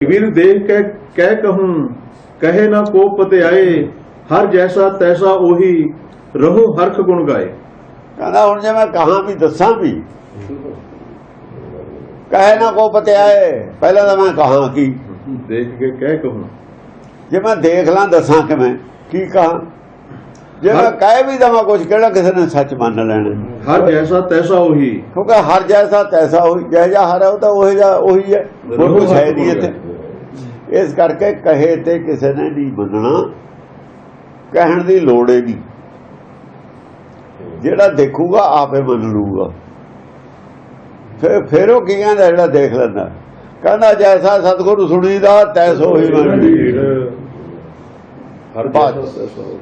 ਵੀਰ ਦੇਖ ਕੇ ਕਹਿ ਕਹੂੰ ਕਹੇ ਨਾ ਕੋ ਪਤਿਆਏ ਹਰ ਜੈਸਾ ਤੈਸਾ ਉਹੀ ਰਹੋ ਹਰਖ ਗੁਣ ਗਾਏ। ਕਹਿੰਦਾ ਹੁਣ ਜੇ ਮੈਂ ਕਹਾਂ ਵੀ ਦੱਸਾਂ ਵੀ ਕਹੇ ਨਾ ਕੋ ਪਤਿਆਏ ਪਹਿਲਾਂ ਤਾਂ ਮੈਂ ਕਹਾਂ ਕੀ। ਦੇਖ ਕੇ ਕਹਿ ਕਹੂੰ। ਜੇ ਮੈਂ ਦੇਖ ਲਾਂ ਦੱਸਾਂ ਕਿਵੇਂ ਕੀ ਕਹਾਂ। ਜੇ ਮੈਂ ਕਹਿ ਵੀ ਦਵਾਂ ਕੁਝ ਕਿਹੜਾ ਕਿਸੇ ਨੇ ਸੱਚ ਮੰਨ ਲੈਣਾ? ਹਰ ਜੈਸਾ ਤੈਸਾ ਉਹੀ। ਕਿਉਂਕਿ ਹਰ ਜੈਸਾ ਤੈਸਾ ਹੋਈ ਜਿਹੋ ਜਿਹਾ ਹਰ ਉਹ ਤਾਂ ਉਹ ਜਿਹਾ ਉਹੀ ਹੈ। ਹੋਰ ਕੁਝ ਹੈ ਨਹੀਂ ਇੱਥੇ। ਇਸ ਕਰਕੇ ਕਹੇ ਤੇ ਕਿਸੇ ਨੇ ਨਹੀਂ ਮੰਨਣਾ। ਕਹਿਣ ਦੀ ਲੋੜ ਹੀ ਨਹੀਂ। ਜਿਹੜਾ ਦੇਖੂਗਾ ਆਪੇ ਮੰਨ ਲੂਗਾ ਫਿਰ ਫਿਰ ਉਹ ਕੀ ਕਹਿੰਦਾ ਜਿਹੜਾ ਦੇਖ ਲੈਂਦਾ। ਕਹਿੰਦਾ ਜੈਸਾ ਸਤਿਗੁਰੂ ਸੁਣੀਦਾ ਤੈਸੋ ਹੀ ਮੰਨੀ ਹਰ ਉਹੀ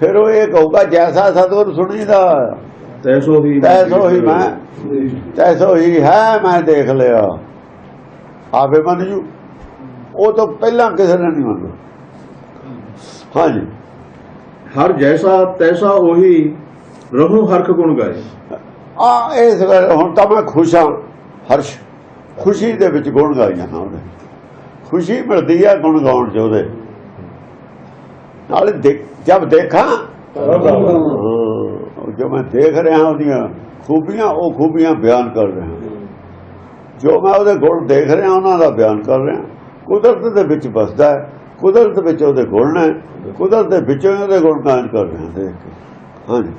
ਫਿਰ ਉਹ ਇਹ ਕਹੂਗਾ ਜੈਸਾ ਸਤਿਗੁਰੂ ਸੁਣੀਦਾ ਤੈਸੋ ਹੀ ਤੈਸੋ ਹੀ ਮੈਂ ਤੈਸੋ ਹੀ ਹੈ ਮੈਂ ਦੇਖ ਲਿਆ। ਆਪੇ ਮੰਨ ਜੂ। ਉਹ ਤੋਂ ਪਹਿਲਾਂ ਕਿਸੇ ਨੇ ਨਹੀਂ ਮੰਨਣਾ ਹਾਂਜੀ। ਹਰ ਜੈਸਾ ਤੈਸਾ ਉਹੀ ਰਹੋ ਹਰਖ ਗੁਣ ਗਾਏ। ਆ ਇਸ ਹੁਣ ਤਾਂ ਮੈਂ ਖੁਸ਼ ਹਾਂ ਹਰਸ਼। ਖੁਸ਼ੀ ਦੇ ਵਿੱਚ ਗੁਣ ਗਾਈ ਜਾਣਾ ਉਹਦੇ ਖੁਸ਼ੀ ਮਿਲਦੀ ਹੈ ਗੁਣ ਗਾਉਣ ਚ ਉਹਦੇ। ਨਾਲੇ ਦੇਖ- ਜਦ ਦੇਖਾਂ ਹਾਂ, ਜੋ ਮੈਂ ਦੇਖ ਰਿਹਾ ਉਹਦੀਆਂ ਖੂਬੀਆਂ ਉਹ ਖੂਬੀਆਂ ਬਿਆਨ ਕਰ ਰਿਹਾ। ਜੋ ਮੈਂ ਉਹਦੇ ਗੁਣ ਦੇਖ ਰਿਹਾ ਉਹਨਾਂ ਦਾ ਬਿਆਨ ਕਰ ਰਿਹਾ। ਕੁਦਰਤ ਦੇ ਵਿੱਚ ਬਸਦਾ ਹੈ ਕੁਦਰਤ ਵਿੱਚ ਉਹਦੇ ਗੁਣ ਨੇ ਕੁਦਰਤ ਦੇ ਵਿੱਚੋਂ ਹੀ ਉਹਦੇ ਗੁਣ ਬਿਆਨ ਕਰ ਰਿਹਾ ਦੇਖ ਕੇ ਹਾਂਜੀ।